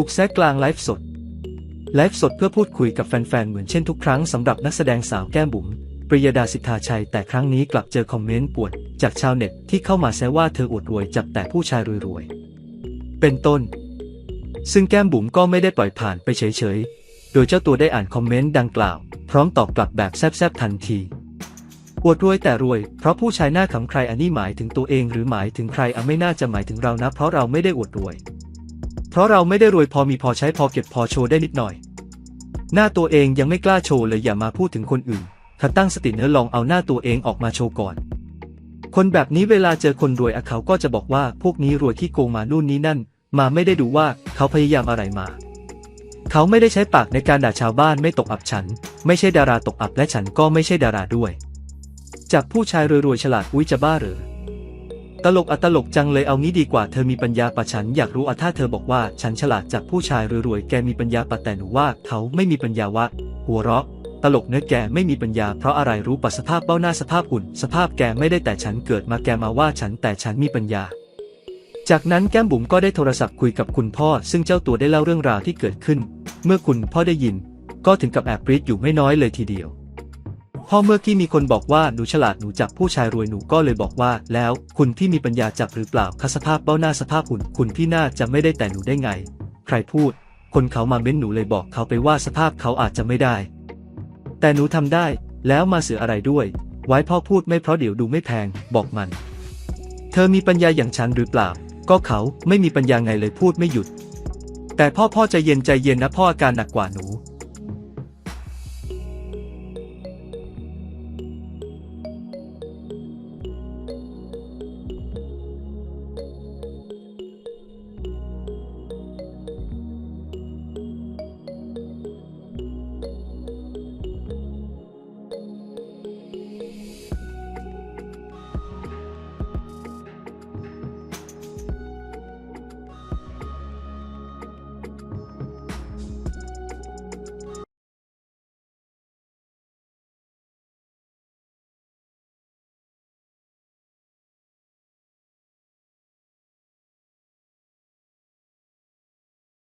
ถูกแซกกลางไลฟ์สด ไลฟ์สดเพื่อพูดคุยกับแฟนๆ เหมือนเช่นทุกครั้งสำหรับนักแสดงสาวแก้มบุ๋มปริยดาสิทธาชัย แต่ครั้งนี้กลับเจอคอมเมนต์ปวด จากชาวเน็ตที่เข้ามาแซวว่าเธออวดรวยจับแต่ผู้ชายรวยๆ เป็นต้น ซึ่งแก้มบุ๋มก็ไม่ได้ปล่อยผ่านไปเฉยๆ โดยเจ้าตัวได้อ่านคอมเมนต์ดังกล่าว พร้อมตอบกลับแบบแซบๆทันทีอวดรวยแต่รวย เพราะผู้ชายหน้าขำใครอันนี้หมายถึงตัวเองหรือหมายถึงใครอะไม่น่าจะหมายถึงเรานะ เพราะเราไม่ได้อวดรวย เพราะเราไม่ได้รวยพอมีพอใช้พอเก็บพอโชว์ได้นิดหน่อย หน้าตัวเองยังไม่กล้าโชว์เลยอย่ามาพูดถึงคนอื่น ถ้าตั้งสติเนื้อะลองเอาหน้าตัวเองออกมาโชว์ก่อน คนแบบนี้เวลาเจอคนรวยอะเขาก็จะบอกว่าพวกนี้รวยที่โกงมานู่นนี้นั่น มาไม่ได้ดูว่าเขาพยายามอะไรมา เขาไม่ได้ใช้ปากในการด่าชาวบ้านไม่ตกอับฉัน ไม่ใช่ดาราตกอับและฉันก็ไม่ใช่ดาราด้วย จากผู้ชายรวยๆฉลาดอุ้ยจะบ้าหรือ ตลกอะตลกจังเลยเอางี้ดีกว่าเธอมีปัญญาปะฉันอยากรู้อะถ้าเธอบอกว่าฉันฉลาดจากผู้ชายรวยๆแกมีปัญญาปะแต่หนูว่าเขาไม่มีปัญญาวะ หัวเราะ ตลกเนื้อแกไม่มีปัญญาเพราะอะไรรู้ปะสภาพเบ้าหน้าสภาพหุ่น สภาพแกไม่ได้แต่ฉันเกิดมาแกมาว่าฉันแต่ฉันมีปัญญา จากนั้นแก้มบุ๋มก็ได้โทรศัพท์คุยกับคุณพ่อ ซึ่งเจ้าตัวได้เล่าเรื่องราวที่เกิดขึ้น เมื่อคุณพ่อได้ยิน ก็ถึงกับแอบปรีดอยู่ไม่น้อยเลยทีเดียว พอเมื่อกี้มีคนบอกว่าหนูฉลาดหนูจับผู้ชายรวยหนูก็เลยบอกว่า แล้วคุณพี่มีปัญญาจับหรือเปล่าคะสภาพเบ้าหน้าสภาพหุ่นคุณพี่น่าจะไม่ได้แต่หนูได้ไง ใครพูด คนเขามาเม้นหนูเลยบอกเขาไปว่าสภาพเขาอาจจะไม่ได้ แต่หนูทำได้ แล้วมาเสืออะไรด้วย ไว้พ่อพูดไม่เพราะเดี๋ยวดูไม่แพง บอกมัน เธอมีปัญญาอย่างฉันหรือเปล่า ก็เขาไม่มีปัญญาไงเลยพูดไม่หยุด แต่พ่อพ่อใจเย็นใจเย็นนะพ่ออาการหนักกว่าหนู